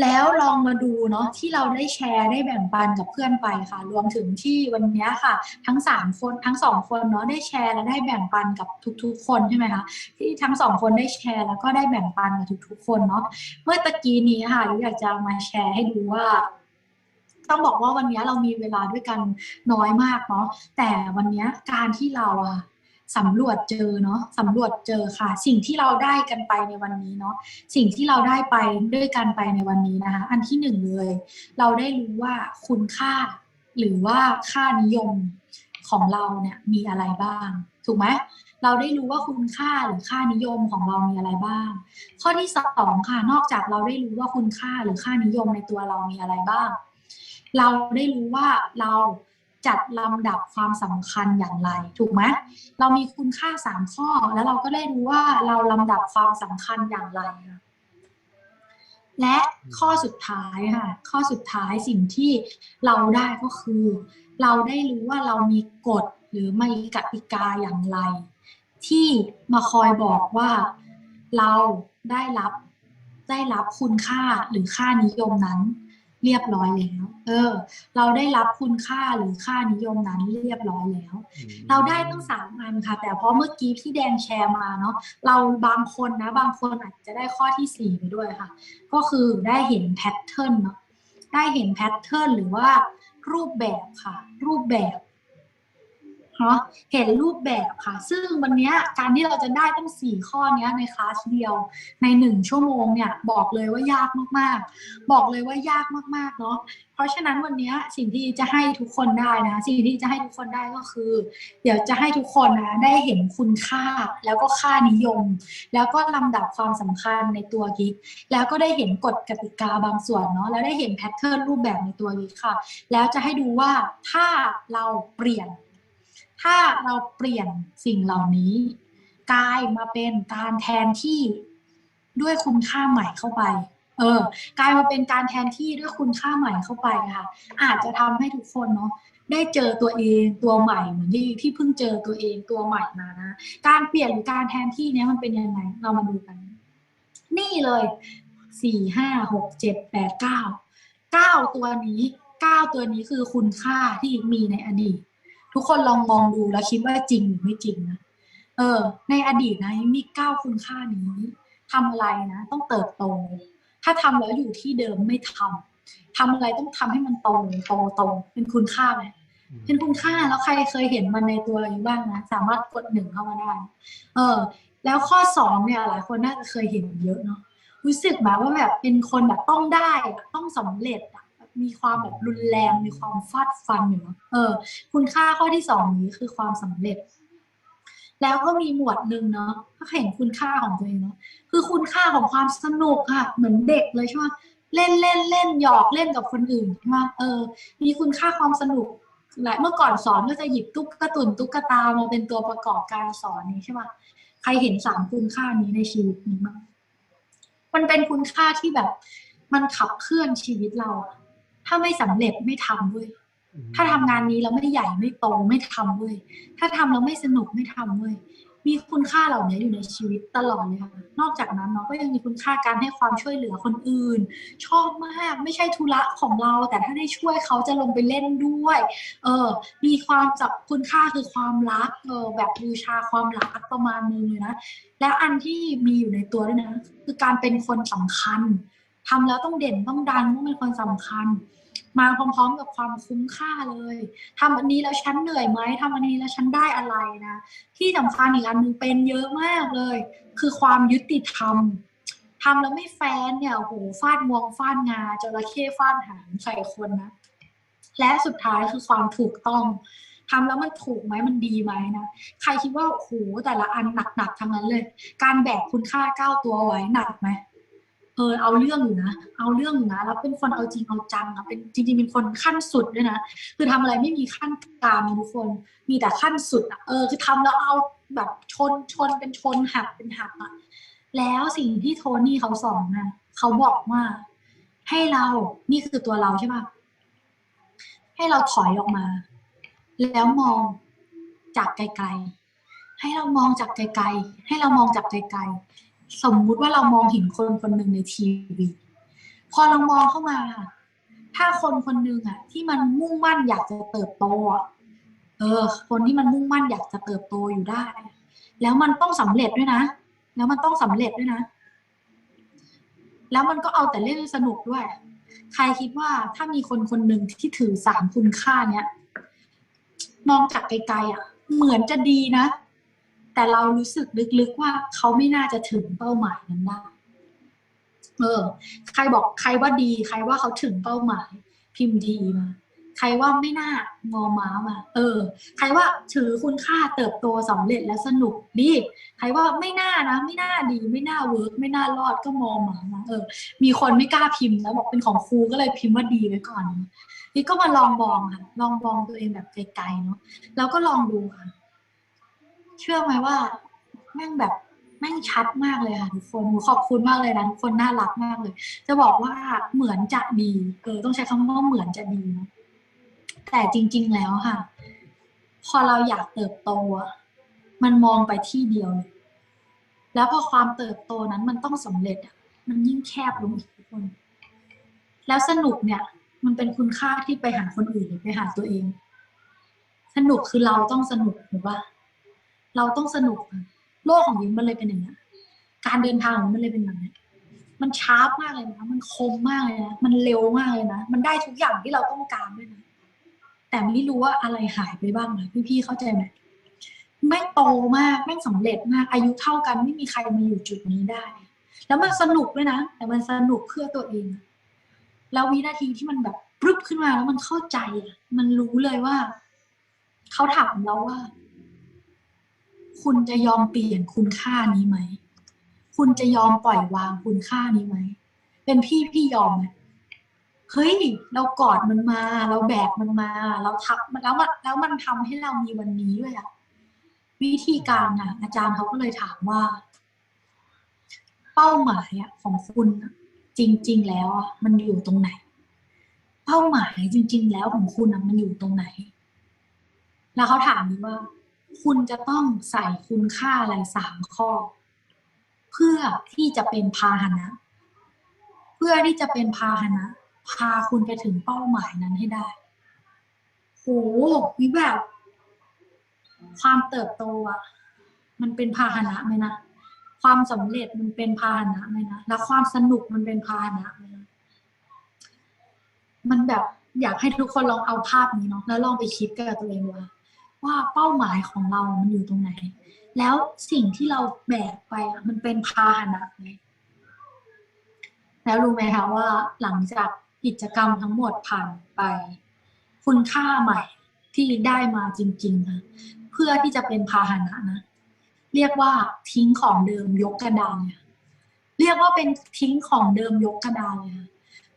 แล้วลองมาดูเนาะที่เราได้แชร์ได้แบ่งปันกับเพื่อนไปค่ะ รวมถึงที่วันนี้ค่ะ ทั้งสามคนทั้งสองคนเนาะได้แชร์และได้แบ่งปันกับทุกๆ คนใช่ไหมคะที่ทั้งสองคนได้แชร์แล้วก็ได้แบ่งปันกับทุกๆ คนเนาะเมื่อตะกี้นี้ค่ะอยากจะมาแชร์ให้ดูว่าต้องบอกว่าวันนี้เรามีเวลาด้วยกันน้อยมากเนาะแต่วันนี้การที่เราอะ สำรวจเจอเนาะสำรวจเจอค่ะ สิ่งที่เราได้กันไปในวันนี้เนาะสิ่งที่เราได้ไปด้วยกันไปในวันนี้นะคะ อันที่หนึ่งเลย เราได้รู้ว่าคุณค่า หรือว่าค่านิยมของเราเนี่ยมีอะไรบ้าง ถูกไหมเราได้รู้ว่าคุณค่าหรือค่านิยมของเรามีอะไรบ้าง ข้อที่สองค่ะ นอกจากเราได้รู้ว่าคุณค่าหรือค่านิยมในตัวเรามีอะไรบ้าง เราได้รู้ว่าเรา จัดลำดับความสำคัญอย่างไร ถูกไหมเรามีคุณค่าสามข้อ แล้วเราก็ได้รู้ว่าเราลำดับความสำคัญอย่างไรค่ะและข้อสุดท้ายค่ะ ข้อสุดท้ายสิ่งที่เราได้ก็คือ เราได้รู้ว่าเรามีกฎหรือมีกติกาอย่างไร ที่มาคอยบอกว่าเราได้รับได้รับคุณค่าหรือค่านิยมนั้น เรียบร้อยแล้ว เออ เราได้รับคุณค่าหรือค่านิยมนั้นเรียบร้อยแล้ว เราได้ตั้งสามอันค่ะ แต่เพราะเมื่อกี้ที่แดงแชร์มาเนาะเราบางคนนะ บางคนอาจจะได้ข้อที่สี่ไปด้วยค่ะ ก็คือได้เห็นแพทเทิร์นเนาะได้เห็นแพทเทิร์นหรือว่ารูปแบบค่ะ รูปแบบ เนาะเห็นรูปแบบค่ะ ซึ่งวันนี้การที่เราจะได้ตั้งสี่ข้อเนี้ยในคลาสเดียวในหนึ่งชั่วโมงเนี่ยบอกเลยว่ายากมากๆ บอกเลยว่ายากมากๆเนาะเพราะฉะนั้นวันนี้สิ่งที่จะให้ทุกคนได้นะ สิ่งที่จะให้ทุกคนได้ก็คือ เดี๋ยวจะให้ทุกคนนะได้เห็นคุณค่าแล้วก็ค่านิยม แล้วก็ลำดับความสำคัญในตัวกิ๊กแล้วก็ได้เห็นกฎกติกาบางส่วนเนาะแล้วได้เห็นแพทเทิร์นรูปแบบในตัวกิ๊กค่ะ แล้วจะให้ดูว่าถ้าเราเปลี่ยน ถ้าเราเปลี่ยนสิ่งเหล่านี้กลายมาเป็นการแทนที่ด้วยคุณค่าใหม่เข้าไป เออกลายมาเป็นการแทนที่ด้วยคุณค่าใหม่เข้าไปค่ะ อาจจะทำให้ทุกคนเนาะได้เจอตัวเองตัวใหม่เหมือนที่ที่เพิ่งเจอตัวเองตัวใหม่มานะการเปลี่ยนหรือการแทนที่เนี้ยมันเป็นยังไง เรามาดูกัน นี่เลยสี่ห้าหกเจ็ดแปดเก้าเก้าตัวนี้เก้าตัวนี้คือคุณค่าที่มีในอดีต ทุกคนลองมองดูแล้วคิดว่าจริงหรือไม่จริงนะเออ ในอดีตนะมีเก้าคุณค่านี้ทำอะไรนะ ต้องเติบโต ถ้าทำแล้วอยู่ที่เดิมไม่ทำทำอะไรต้องทำให้มันโตโตโตเป็นคุณค่าไหมเป็นคุณค่าแล้วใครเคยเห็นมันในตัวเราอยู่บ้างนะสามารถกดหนึ่งเข้ามาได้ เออ แล้วข้อสองเนี่ยหลายคนน่าจะเคยเห็นเยอะเนาะรู้สึกแบบว่าแบบเป็นคนแบบต้องได้อะต้องสำเร็จอะ มีความแบบรุนแรงมีความฟาดฟันอยู่เนาะเออ คุณค่าข้อที่สองนี้คือความสำเร็จ แล้วก็มีหมวดหนึ่งเนาะก็เห็นคุณค่าของตัวเองเนาะคือคุณค่าของความสนุกค่ะ เหมือนเด็กเลยใช่ไหมเล่นเล่นเล่นหยอกเล่นกับคนอื่นใช่ไหมเออ มีคุณค่าความสนุกและเมื่อก่อนสอนก็จะหยิบตุ๊กตาตุนตุ๊กตามาเป็นตัวประกอบการสอนนี้ใช่ไหมใครเห็นสามคุณค่านี้ในชีวิตนี้บ้างมันเป็นคุณค่าที่แบบ มันขับเคลื่อนชีวิตเราอะ ถ้าไม่สำเร็จไม่ทำด้วยถ้าทำงานนี้แล้วไม่ใหญ่ไม่โตไม่ทำเว้ยถ้าทำแล้วไม่สนุกไม่ทำเว้ยมีคุณค่าเหล่านี้อยู่ในชีวิตตลอดเลยค่ะ นอกจากนั้นเนาะก็ยังมีคุณค่าการให้ความช่วยเหลือคนอื่น ชอบมากไม่ใช่ธุระของเรา แต่ถ้าได้ช่วยเขาจะลงไปเล่นด้วย เออ มีความจับคุณค่าคือความรัก เออแบบบูชาความรักประมาณนึงเลยนะ แล้วอันที่มีอยู่ในตัวด้วยนะ คือการเป็นคนสำคัญ ทำแล้วต้องเด่นต้องดังต้องเป็นคนสำคัญ มาพร้อมๆกับความคุ้มค่าเลยทำอันนี้แล้วฉันเหนื่อยไหมทำอันนี้แล้วฉันได้อะไรนะ ที่สำคัญอีกอันหนึงเป็นเยอะมากเลย คือความยุติธรรมทำแล้วไม่แฟนเนี่ยโอ้โหฟาดงวงฟาดงาจระเข้ฟาดหางใส่คนนะและสุดท้ายคือความถูกต้องทำแล้วมันถูกไหมมันดีไหมนะใครคิดว่าโอ้โหแต่ละอันหนักๆทั้งนั้นเลย การแบกคุณค่าเก้าตัวไว้หนักไหม เออเอาเรื่องอยู่นะ เอาเรื่องอยู่นะ แล้วเป็นคนเอาจริงเอาจังอะเป็นจริงๆเป็นคนขั้นสุดด้วยนะ คือทำอะไรไม่มีขั้นกลางทุกคน มีแต่ขั้นสุดอะเออ คือทำแล้วเอาแบบชนชนเป็นชนหักเป็นหักอะแล้วสิ่งที่โทนี่เขาสอนนะเขาบอกว่า ให้เรา นี่คือตัวเราใช่ป่ะ ให้เราถอยออกมา แล้วมองจากไกลๆ ให้เรามองจากไกลๆ ให้เรามองจากไกลๆ สมมุติว่าเรามองเห็นคนคนหนึ่งในทีวีพอเรามองเข้ามา ถ้าคนคนหนึ่งอะ ที่มันมุ่งมั่นอยากจะเติบโตอะเออ คนที่มันมุ่งมั่นอยากจะเติบโตอยู่ได้ แล้วมันต้องสำเร็จด้วยนะแล้วมันต้องสำเร็จด้วยนะ แล้วมันก็เอาแต่เล่นสนุกด้วย ใครคิดว่าถ้ามีคนคนหนึ่งที่ถือสามคุณค่าเนี้ยมองจากไกลๆอะ เหมือนจะดีนะ แต่เรารู้สึกลึกๆว่าเขาไม่น่าจะถึงเป้าหมายนั้นได้เออ ใครบอกใครว่าดี ใครว่าเขาถึงเป้าหมาย พิมพ์ดีมา ใครว่าไม่น่างอม้ามา เออ ใครว่าถือคุณค่าเติบโตสำเร็จและสนุกดี ใครว่าไม่น่านะ ไม่น่าดี ไม่น่าเวิร์กไม่น่ารอดก็มองมามาเออ มีคนไม่กล้าพิมพ์แล้วบอกเป็นของครูก็เลยพิมพ์ว่าดีไว้ก่อนนี่ก็มาลองมองค่ะ ลองมองตัวเองแบบไกลๆเนาะแล้วก็ลองดูค่ะ เชื่อไหมว่า แม่งแบบแม่งชัดมากเลยค่ะทุกคนหนูขอบคุณมากเลยนะทุกคนน่ารักมากเลย จะบอกว่าเหมือนจะดีเออต้องใช้คำว่าเหมือนจะดีนะแต่จริง ๆแล้วค่ะ พอเราอยากเติบโตมันมองไปที่เดียวเลยแล้วพอความเติบโตนั้นมันต้องสำเร็จอะมันยิ่งแคบลงอีกทุกคน แล้วสนุกเนี่ย มันเป็นคุณค่าที่ไปหาคนอื่นหรือไปหาตัวเอง สนุกคือเราต้องสนุกหรือว่า เราต้องสนุกอะโลกของยิงมันเลยเป็นอย่างนี้การเดินทางของมันเลยเป็นแบบนี้มันชาร์ปมากเลยนะ มันคมมากเลยนะ มันเร็วมากเลยนะ มันได้ทุกอย่างที่เราต้องการด้วยนะ แต่ไม่รู้ว่าอะไรหายไปบ้างนะพี่ๆเข้าใจไหมแม่งโตมากแม่งสำเร็จมากอายุเท่ากันไม่มีใครมาอยู่จุดนี้ได้ แล้วมันสนุกด้วยนะ แต่มันสนุกเพื่อตัวเอง แล้ววินาทีที่มันแบบปรึบขึ้นมาแล้วมันเข้าใจ มันรู้เลยว่า เขาถามเราว่า คุณจะยอมเปลี่ยนคุณค่านี้ไหม คุณจะยอมปล่อยวางคุณค่านี้ไหม เป็นพี่พี่ยอมไหมเฮ้ย เรากอดมันมา เราแบกมันมา เราทับมันแล้วมันแล้วมันทำให้เรามีวันนี้ด้วยอะวิธีการอะอาจารย์เขาก็เลยถามว่า เป้าหมายอะของคุณจริง ๆ แล้วอะมันอยู่ตรงไหน เป้าหมายจริง ๆ แล้วของคุณอะมันอยู่ตรงไหน แล้วเขาถามนี้ว่า คุณจะต้องใส่คุณค่าอะไรสามข้อ เพื่อที่จะเป็นพาหนะ เพื่อที่จะเป็นพาหนะ พาคุณไปถึงเป้าหมายนั้นให้ได้โหวิแบบ ความเติบโตอะมันเป็นพาหนะไหมนะความสำเร็จมันเป็นพาหนะไหมนะแล้วความสนุกมันเป็นพาหนะไหมนะมันแบบอยากให้ทุกคนลองเอาภาพนี้เนาะแล้วลองไปคิดกับตัวเองว่า ว่าเป้าหมายของเรามันอยู่ตรงไหน แล้วสิ่งที่เราแบกไปมันเป็นพาหนะไหมแล้วรู้ไหมคะว่าหลังจากกิจกรรมทั้งหมดผ่านไป คุณค่าใหม่ที่ได้มาจริงๆนะเพื่อที่จะเป็นพาหนะนะ เรียกว่าทิ้งของเดิมยกกระดานเลยค่ะเรียกว่าเป็นทิ้งของเดิมยกกระดานเลยค่ะ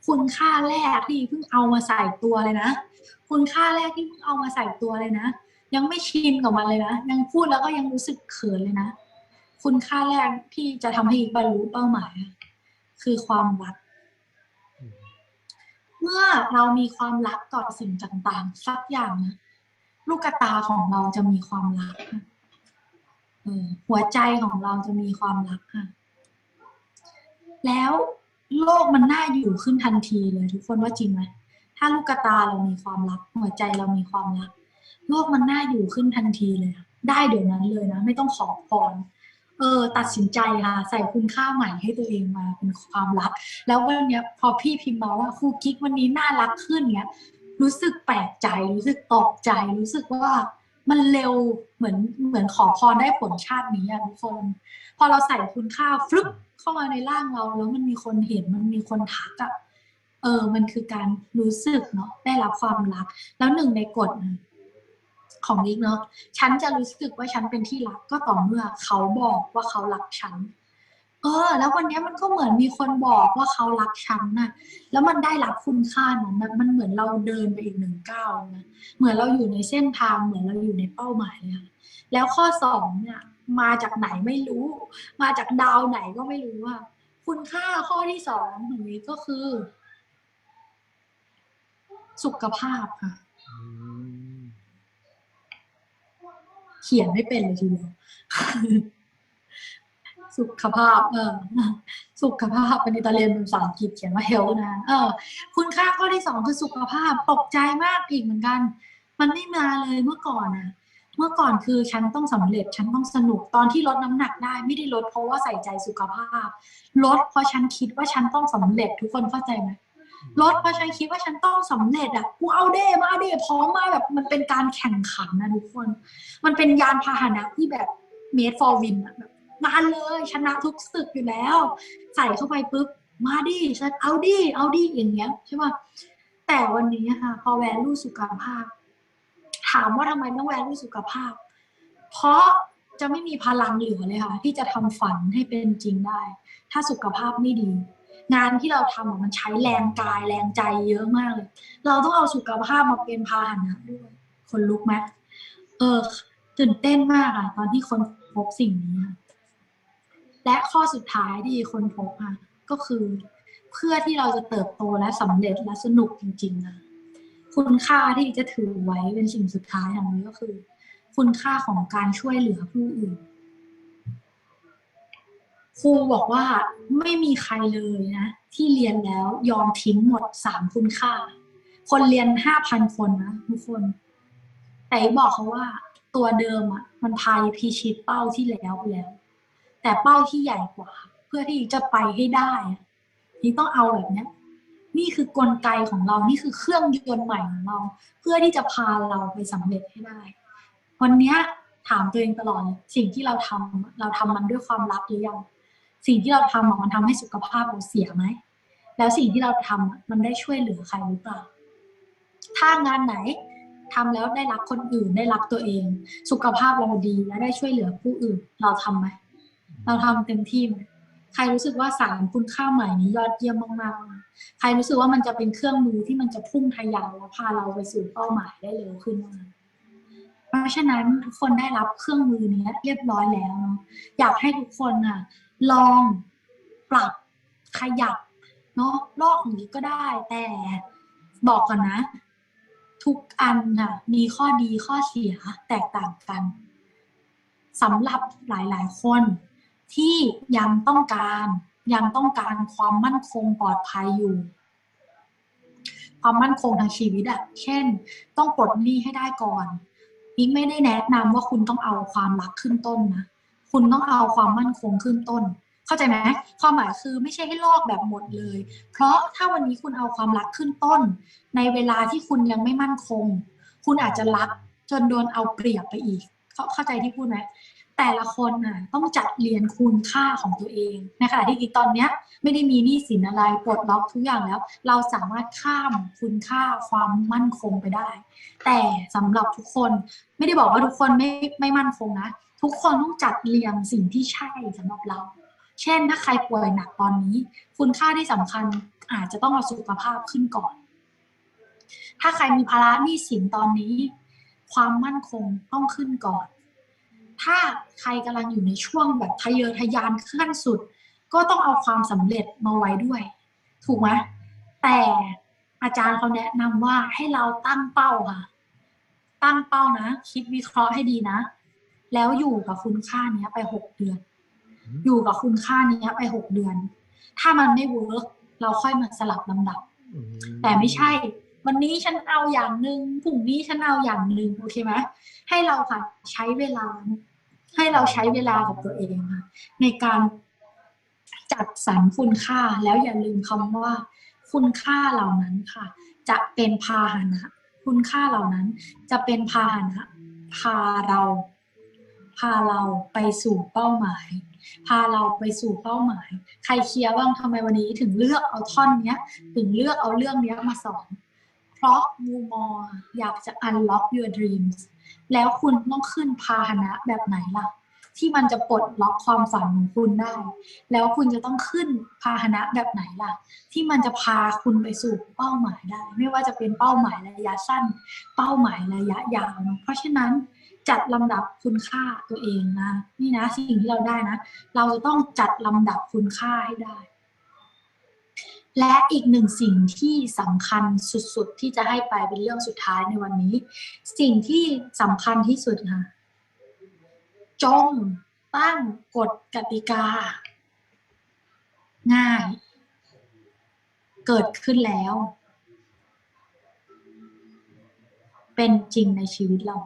คุณค่าแรกที่เพิ่งเอามาใส่ตัวเลยนะ คุณค่าแรกที่เพิ่งเอามาใส่ตัวเลยนะ ยังไม่ชินกับมันเลยนะ ยังพูดแล้วก็ยังรู้สึกเขินเลยนะ คุณค่าแรกที่จะทำให้อีกบรรลุเป้าหมาย คือความรัก เมื่อเรามีความรักต่อสิ่งต่างๆสักอย่างนะลูกตาของเราจะมีความรักหัวใจของเราจะมีความรักค่ะ แล้วโลกมันน่าอยู่ขึ้นทันทีเลย ทุกคนว่าจริงไหมถ้าลูกตาเรามีความรัก หัวใจเรามีความรัก โลกมันน่าอยู่ขึ้นทันทีเลยอะได้เดี๋ยวนั้นเลยนะ ไม่ต้องขอพรเออตัดสินใจค่ะ ใส่คุณค่าใหม่ให้ตัวเองมาเป็นความรัก แล้ววันนี้พอพี่พิมพ์มาว่าครูกิ๊กวันนี้น่ารักขึ้นเนี้ย รู้สึกแปลกใจรู้สึกตกใจรู้สึกว่ามันเร็วเหมือนเหมือนขอพรได้ผลชาตินี้อะทุกคน พอเราใส่คุณค่าฟลุ๊ปเข้ามาในร่างเรา แล้วมันมีคนเห็นมันมีคนทักอะเออ มันคือการรู้สึกเนาะได้รับความรัก แล้วหนึ่งในกฎ ของนิกเนาะฉันจะรู้สึกว่าฉันเป็นที่รักก็ต่อเมื่อเขาบอกว่าเขารักฉัน เออ แล้ววันนี้มันก็เหมือนมีคนบอกว่าเขารักฉันน่ะ แล้วมันได้รับคุณค่านั้นนะมันเหมือนเราเดินไปอีกหนึ่งก้าวนะเหมือนเราอยู่ในเส้นทางเหมือนเราอยู่ในเป้าหมายเลยค่ะแล้วข้อสองเนี่ยมาจากไหนไม่รู้ มาจากดาวไหนก็ไม่รู้ว่าคุณค่าข้อที่สองของนี้ก็คือ สุขภาพค่ะ เขียนไม่เป็นเลยทีเดียวสุขภาพ เออ สุขภาพวันนี้ตอนเรียนภาษาอังกฤษเขียนว่า health นะ เออ คุณค่าข้อที่สองคือสุขภาพ ตกใจมากอีกเหมือนกัน มันไม่มาเลยเมื่อก่อนอะเมื่อก่อนคือฉันต้องสำเร็จ ฉันต้องสนุก ตอนที่ลดน้ำหนักได้ ไม่ได้ลดเพราะว่าใส่ใจสุขภาพ ลดเพราะฉันคิดว่าฉันต้องสำเร็จ ทุกคนเข้าใจไหม ลดเพราะฉันคิดว่าฉันต้องสำเร็จอะกูเอาเด้มาเด้พร้อมมาแบบมันเป็นการแข่งขันนะทุกคน มันเป็นยานพาหนะที่แบบ made for win อะแบบมาเลยชนะทุกศึกอยู่แล้ว ใส่เข้าไปปุ๊บมาดิฉันเอาดิเอาดิอย่างเงี้ยใช่ป่ะแต่วันนี้ค่ะ พอแวลูสุขภาพ ถามว่าทำไมต้องแวลูสุขภาพ เพราะจะไม่มีพลังเหลือเลยค่ะ ที่จะทำฝันให้เป็นจริงได้ ถ้าสุขภาพไม่ดี งานที่เราทำมันใช้แรงกายแรงใจเยอะมากเลย เราต้องเอาสุขภาพมาเป็นพาหนะด้วยคนลุกไหมเออ ตื่นเต้นมากอะตอนที่คนพบสิ่งนี้และข้อสุดท้ายที่คนพบค่ะก็คือเพื่อที่เราจะเติบโตและสำเร็จและสนุกจริงๆนะคุณค่าที่จะถือไว้เป็นสิ่งสุดท้ายอย่างนี้ก็คือ คุณค่าของการช่วยเหลือผู้อื่น ครูบอกว่าไม่มีใครเลยนะ ที่เรียนแล้วยอมทิ้งหมดสามคุณค่า คนเรียนห้าพันคนนะทุกคน แต่บอกเขาว่าตัวเดิมอะ มันพายพิชิตเป้าที่แล้วไปแล้ว แต่เป้าที่ใหญ่กว่า เพื่อที่จะไปให้ได้ นี่ต้องเอาแบบเนี้ยนี่คือกลไกของเรา นี่คือเครื่องยนต์ใหม่ของเรา เพื่อที่จะพาเราไปสำเร็จให้ได้ วันเนี้ยถามตัวเองตลอด สิ่งที่เราทำเราทำมันด้วยความรักหรือยัง สิ่งที่เราทำมันทำให้สุขภาพเราเสียไหม แล้วสิ่งที่เราทำอะมันได้ช่วยเหลือใครหรือเปล่า ถ้างานไหนทำแล้วได้รักคนอื่นได้รักตัวเอง สุขภาพเราดีและได้ช่วยเหลือผู้อื่น เราทำไหมเราทำเต็มที่ไหมใครรู้สึกว่าสารคุณค่าใหม่นี้ยอดเยี่ยมมากๆ ใครรู้สึกว่ามันจะเป็นเครื่องมือที่มันจะพุ่งทะยานและพาเราไปสู่เป้าหมายได้เร็วขึ้นมากเพราะฉะนั้นทุกคนได้รับเครื่องมือนี้เรียบร้อยแล้วเนาะอยากให้ทุกคนอะ ลองปรับขยับเนาะลอกอย่างนี้ก็ได้แต่บอกก่อนนะ ทุกอันน่ะมีข้อดีข้อเสียแตกต่างกันสำหรับหลายๆ คนที่ยังต้องการยังต้องการความมั่นคงปลอดภัยอยู่ ความมั่นคงทางชีวิตอะเช่น ต้องปลดหนี้ให้ได้ก่อนนี่ไม่ได้แนะนำว่าคุณต้องเอาความรักขึ้นต้นนะ คุณต้องเอาความมั่นคงขึ้นต้น เข้าใจไหมความหมายคือไม่ใช่ให้ลอกแบบหมดเลย เพราะถ้าวันนี้คุณเอาความรักขึ้นต้น ในเวลาที่คุณยังไม่มั่นคง คุณอาจจะรักจนโดนเอาเปรียบไปอีก เข้าใจที่พูดไหมแต่ละคนน่ะต้องจัดเรียนคุณค่าของตัวเองในขณะที่อีตอนเนี้ยไม่ได้มีหนี้สินอะไรปลดล็อกทุกอย่างแล้ว เราสามารถข้ามคุณค่าความมั่นคงไปได้ แต่สำหรับทุกคนไม่ได้บอกว่าทุกคนไม่ไม่มั่นคงนะ ทุกคนต้องจัดเรียงสิ่งที่ใช่สำหรับเรา เช่นถ้าใครป่วยหนักตอนนี้ คุณค่าที่สำคัญอาจจะต้องเอาสุขภาพขึ้นก่อน ถ้าใครมีภาระหนี้สินตอนนี้ ความมั่นคงต้องขึ้นก่อน ถ้าใครกำลังอยู่ในช่วงแบบทะเยอทะยานขั้นสุด ก็ต้องเอาความสำเร็จมาไว้ด้วย ถูกไหมแต่อาจารย์เขาแนะนำว่าให้เราตั้งเป้าค่ะ ตั้งเป้านะ คิดวิเคราะห์ให้ดีนะ แล้วอยู่กับคุณค่าเนี้ยไปหกเดือน อยู่กับคุณค่าเนี้ยไปหกเดือน ถ้ามันไม่เวิร์กเราค่อยมาสลับลำดับอืมแต่ไม่ใช่ วันนี้ฉันเอาอย่างหนึ่งพรุ่งนี้ฉันเอาอย่างหนึ่งโอเคไหมให้เราค่ะใช้เวลา ให้เราใช้เวลากับตัวเองค่ะในการจัดสรรคุณค่าแล้วอย่าลืมคำว่า คุณค่าเหล่านั้นค่ะ จะเป็นพาหนะ คุณค่าเหล่านั้น จะเป็นพาหนะพาเรา พาเราไปสู่เป้าหมาย พาเราไปสู่เป้าหมาย ใครเคลียร์บ้างทำไมวันนี้ถึงเลือกเอาท่อนเนี้ย ถึงเลือกเอาเรื่องเนี้ยมาสอนเพราะมูมออยากจะ unlock your dreams แล้วคุณต้องขึ้นพาหนะแบบไหนล่ะ ที่มันจะปลดล็อกความฝันของคุณได้ แล้วคุณจะต้องขึ้นพาหนะแบบไหนล่ะ ที่มันจะพาคุณไปสู่เป้าหมายได้ ไม่ว่าจะเป็นเป้าหมายระยะสั้น เป้าหมายระยะยาวเนอะเพราะฉะนั้น จัดลำดับคุณค่าตัวเองนะนี่นะสิ่งที่เราได้นะ เราจะต้องจัดลำดับคุณค่าให้ได้ และอีกหนึ่งสิ่งที่สำคัญสุดๆ ที่จะให้ไปเป็นเรื่องสุดท้ายในวันนี้ สิ่งที่สำคัญที่สุดค่ะจงตั้งกฎกติกา ง่าย เกิดขึ้นแล้ว เป็นจริงในชีวิตเรา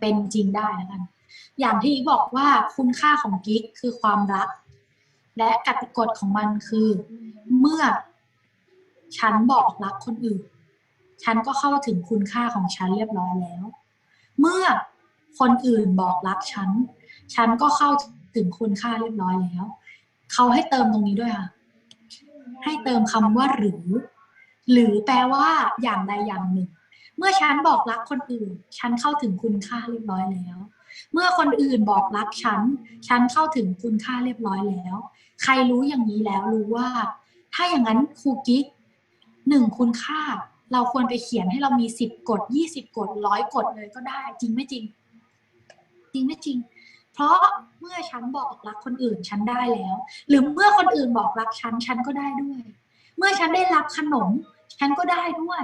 เป็นจริงได้แล้วกัน อย่างที่บอกว่าคุณค่าของกิ๊กคือความรัก และกติกฎของมันคือ เมื่อฉันบอกรักคนอื่น ฉันก็เข้าถึงคุณค่าของฉันเรียบร้อยแล้ว เมื่อคนอื่นบอกรักฉัน ฉันก็เข้าถึงคุณค่าเรียบร้อยแล้ว เขาให้เติมตรงนี้ด้วยค่ะ ให้เติมคำว่าหรือ หรือแปลว่าอย่างใดอย่างหนึ่ง เมื่อฉันบอกรักคนอื่น ฉันเข้าถึงคุณค่าเรียบร้อยแล้ว เมื่อคนอื่นบอกรักฉัน ฉันเข้าถึงคุณค่าเรียบร้อยแล้ว ใครรู้อย่างนี้แล้วรู้ว่า ถ้าอย่างนั้นครูกิ๊กหนึ่งคุณค่า เราควรไปเขียนให้เรามีสิบกฎยี่สิบกฎร้อยกฎเลยก็ได้ จริงไม่จริง จริงไม่จริง เพราะเมื่อฉันบอกรักคนอื่นฉันได้แล้ว หรือเมื่อคนอื่นบอกรักฉันฉันก็ได้ด้วย เมื่อฉันได้รับขนม ฉันก็ได้ด้วย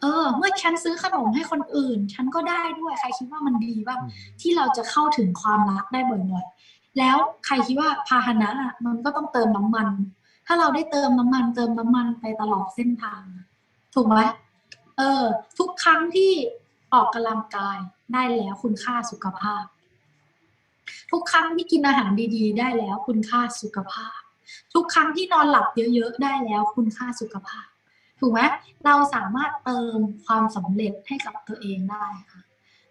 เออ เมื่อฉันซื้อขนมให้คนอื่น ฉันก็ได้ด้วย ใครคิดว่ามันดีบ้างที่เราจะเข้าถึงความรักได้บ่อยๆแล้วใครคิดว่าพาหนะอะมันก็ต้องเติมน้ำมัน ถ้าเราได้เติมน้ำมัน เติมน้ำมันไปตลอดเส้นทาง ถูกไหมเออ ทุกครั้งที่ออกกำลังกายได้แล้วคุณค่าสุขภาพ ทุกครั้งที่กินอาหารดี ๆ ได้แล้วคุณค่าสุขภาพ ทุกครั้งที่นอนหลับเยอะ ๆ ได้แล้วคุณค่าสุขภาพ ถูกไหมเราสามารถเติมความสำเร็จให้กับตัวเองได้ค่ะ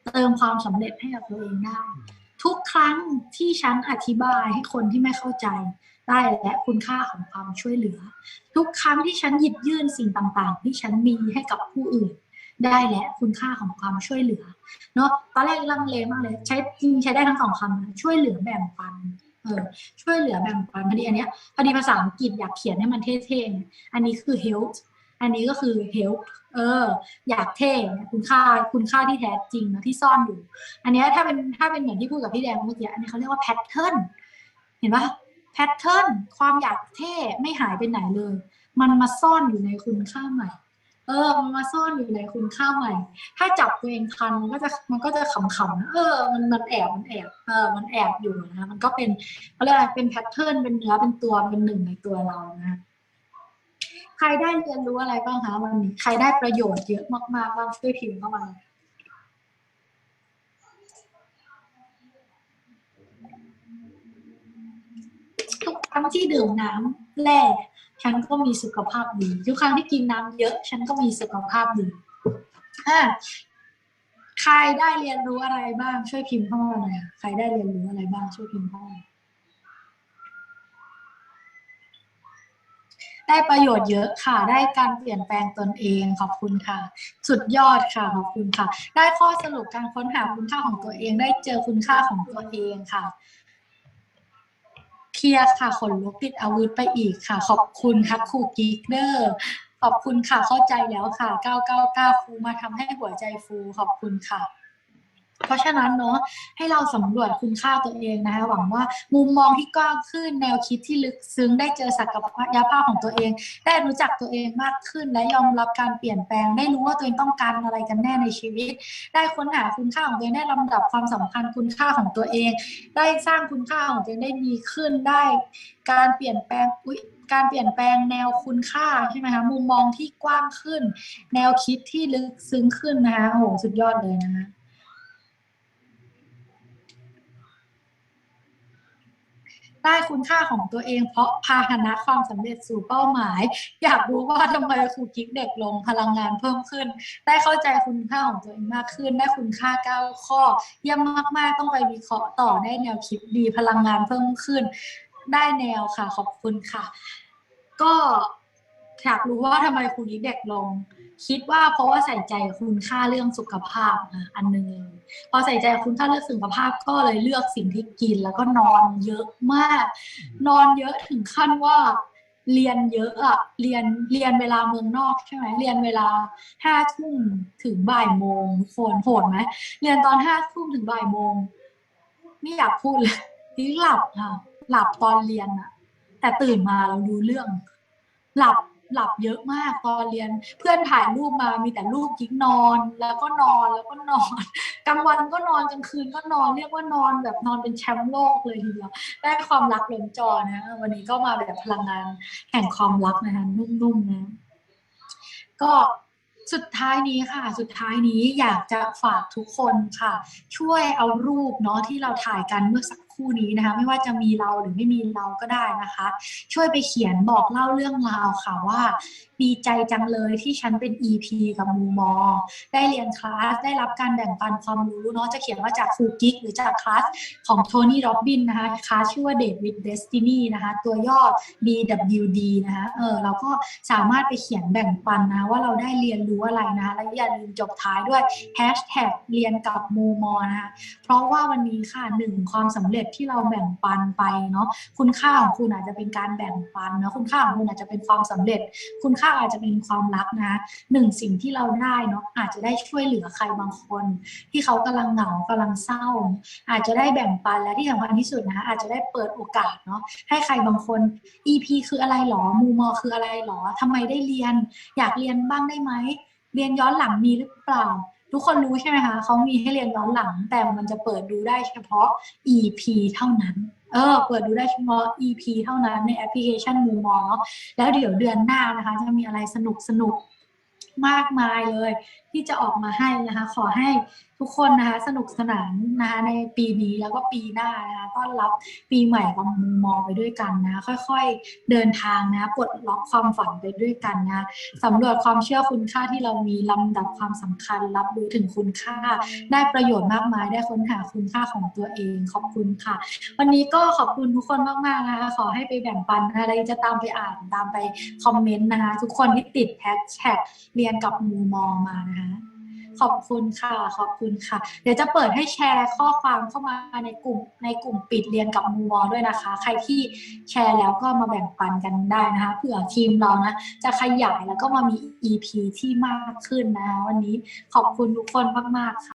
เติมความสำเร็จให้กับตัวเองได้ ทุกครั้งที่ฉันอธิบายให้คนที่ไม่เข้าใจได้และคุณค่าของความช่วยเหลือ ทุกครั้งที่ฉันหยิบยื่นสิ่งต่างๆ ที่ฉันมีให้กับผู้อื่น ได้และคุณค่าของความช่วยเหลือเนาะตอนแรกลังเลมากเลย ใช้จริงใช้ได้ทั้งสองคำนะช่วยเหลือแบ่งปันเออช่วยเหลือแบ่งปันพอดีอันเนี้ยพอดีภาษาอังกฤษอยากเขียนให้มันเท่ๆไงอันนี้คือ help อันนี้ก็คือ help เออ อยากเท่คุณค่าคุณค่าที่แท้จริงนะที่ซ่อนอยู่ อันนี้ถ้าเป็นถ้าเป็นเหมือนที่พูดกับพี่แดงเมื่อกี้อันนี้เขาเรียกว่า pattern เห็นปะ pattern ความอยากเท่ไม่หายไปไหนเลย มันมาซ่อนอยู่ในคุณค่าใหม่ เออ มันมาซ่อนอยู่ในคุณค่าใหม่ ถ้าจับตัวเองทันมันก็จะมันก็จะขำๆนะเออ มันมันแอบมันแอบเออ มันแอบอยู่นะมันก็เป็นเขาเรียกอะไรเป็นแพทเทิร์นเป็นเนื้อเป็นตัวเป็นหนึ่งในตัวเรานะ รได้เรียนรู้อะไรบ้างคะวันนี้ ใครได้ประโยชน์เยอะมากๆบ้างช่วยพิมพ์เข้ามาทุกครั้งที่ดื่มน้ำแร่ฉันก็มีสุขภาพดี ทุกครั้งที่กินน้ำเยอะ ฉันก็มีสุขภาพดีอะใครได้เรียนรู้อะไรบ้าง ช่วยพิมพ์เข้ามาหน่อยใครได้เรียนรู้อะไรบ้างช่วยพิมพ์เข้ามา ได้ประโยชน์เยอะค่ะ ได้การเปลี่ยนแปลงตนเองขอบคุณค่ะ สุดยอดค่ะขอบคุณค่ะ ได้ข้อสรุปการค้นหาคุณค่าของตัวเอง ได้เจอคุณค่าของตัวเองค่ะเคลียร์ค่ะขนลุกติดอาวุธไปอีกค่ะ ขอบคุณค่ะครูกิ๊กเดอร์ขอบคุณค่ะเข้าใจแล้วค่ะ 999ครูมาทำให้หัวใจฟูขอบคุณค่ะ เพราะฉะนั้นเนาะให้เราสำรวจคุณค่าตัวเองนะคะหวังว่ามุมมองที่กว้างขึ้นแนวคิดที่ลึกซึ้งได้เจอศักยภาพของตัวเอง ได้รู้จักตัวเองมากขึ้น และยอมรับการเปลี่ยนแปลง ได้รู้ว่าตัวเองต้องการอะไรกันแน่ในชีวิต ได้ค้นหาคุณค่าของตัวเองได้ลำดับความสำคัญคุณค่าของตัวเอง ได้สร้างคุณค่าของตัวเองได้ดีขึ้นได้ การเปลี่ยนแปลงอุ๊ยการเปลี่ยนแปลงแนวคุณค่าใช่ไหมคะมุมมองที่กว้างขึ้น แนวคิดที่ลึกซึ้งขึ้นนะคะโอ้โหสุดยอดเลยนะคะ ได้คุณค่าของตัวเอง เพราะพาหนะความสำเร็จสู่เป้าหมาย อยากรู้ว่าทำไมครูกิ๊กเด็กลงพลังงานเพิ่มขึ้น ได้เข้าใจคุณค่าของตัวเองมากขึ้น ได้คุณค่าเก้าข้อ เยี่ยมมาก ๆ ต้องไปวิเคราะห์ต่อได้แนวคิดดีพลังงานเพิ่มขึ้น ได้แนวค่ะขอบคุณค่ะ ก็ อยากรู้ว่าทำไมครูนี้เด็กลง คิดว่าเพราะว่าใส่ใจคุณค่าเรื่องสุขภาพนะอันหนึงเลยพอใส่ใจคุณค่าเรื่องสุขภาพก็เลยเลือกสิ่งที่กินแล้วก็นอนเยอะมาก นอนเยอะถึงขั้นว่าเรียนเยอะอะเรียนเรียนเวลาเมืองนอกใช่ไหมเรียนเวลาห้าทุ่มถึงบ่ายโมงทุกคนโหดไหมเรียนตอนห้าทุ่มถึงบ่ายโมงไม่อยากพูดเลยที่หลับค่ะ หลับตอนเรียนอะแต่ตื่นมาเรารู้เรื่อง หลับ หลับเยอะมากตอนเรียน เพื่อนถ่ายรูปมามีแต่รูปกิ๊กนอน แล้วก็นอนแล้วก็นอนกลางวันก็นอนกลางคืนก็นอนเรียกว่านอนแบบนอนเป็นแชมป์โลกเลยทีเดียวได้ความรักล้นจอนะ วันนี้ก็มาแบบพลังงานแห่งความรักนะคะนุ่มๆนะก็สุดท้ายนี้ค่ะ สุดท้ายนี้อยากจะฝากทุกคนค่ะ ช่วยเอารูปเนาะที่เราถ่ายกันเมื่อสักคู่นี้นะคะ ไม่ว่าจะมีเราหรือไม่มีเราก็ได้นะคะ ช่วยไปเขียนบอกเล่าเรื่องราวค่ะว่าดีใจจังเลยที่ฉันเป็น EP กับมูมอ ได้เรียนคลาสได้รับการแบ่งปันความรู้เนาะจะเขียนว่าจากครูกิ๊กหรือจากคลาสของโทนี่โรบบินนะคะคลาสชื่อว่า Date with Destiny นะคะ ตัวย่อ DWD นะคะเออเราก็สามารถไปเขียนแบ่งปันนะว่าเราได้เรียนรู้อะไรนะคะและอย่าลืมจบท้ายด้วย Hashtag เรียนกับมูมอนะคะเพราะว่าวันนี้ค่ะหนึ่งความสำเร็จที่เราแบ่งปันไปเนาะคุณค่าของคุณอาจจะเป็นการแบ่งปันเนาะคุณค่าของคุณอาจจะเป็นความสำเร็จ คุณค่าอาจจะเป็นความรักนะหนึ่งสิ่งที่เราได้เนาะอาจจะได้ช่วยเหลือใครบางคน ที่เขากำลังเหงากำลังเศร้า อาจจะได้แบ่งปันและที่สำคัญที่สุดนะอาจจะได้เปิดโอกาสเนาะให้ใครบางคน EP คืออะไรหรอมูมอคืออะไรหรอทำไมได้เรียน อยากเรียนบ้างได้ไหมเรียนย้อนหลังมีหรือเปล่า ทุกคนรู้ใช่ไหมคะเขามีให้เรียนย้อนหลัง แต่มันจะเปิดดูได้เฉพาะ EP เท่านั้น เออ เปิดดูได้เฉพาะ EP เท่านั้นในแอปพลิเคชันมูมองแล้วเดี๋ยวเดือนหน้านะคะ จะมีอะไรสนุกสนุกมากมายเลย ที่จะออกมาให้นะคะ ขอให้ทุกคนนะคะสนุกสนานนะคะในปีนี้แล้วก็ปีหน้านะคะต้อนรับปีใหม่กับมุมมองไปด้วยกันนะ ค่อยๆเดินทางนะปลดล็อกความฝันไปด้วยกันนะสำรวจความเชื่อคุณค่าที่เรามีลำดับความสำคัญ รับรู้ถึงคุณค่า ได้ประโยชน์มากมายได้ค้นหาคุณค่าของตัวเองขอบคุณค่ะ วันนี้ก็ขอบคุณทุกคนมากๆนะคะขอให้ไปแบ่งปันอะไรจะตามไปอ่านตามไปคอมเมนต์นะคะทุกคนที่ติดแฮชแท็กเรียนกับมูมองมานะคะขอบคุณค่ะ ขอบคุณค่ะ เดี๋ยวจะเปิดให้แชร์ข้อความเข้ามาในกลุ่มในกลุ่มปิดเรียนกับมูวอด้วยนะคะ ใครที่แชร์แล้วก็มาแบ่งปันกันได้นะคะเผื่อทีมเรานะจะขยายแล้วก็มามี EP ที่มากขึ้นนะคะวันนี้ขอบคุณทุกคนมากๆค่ะ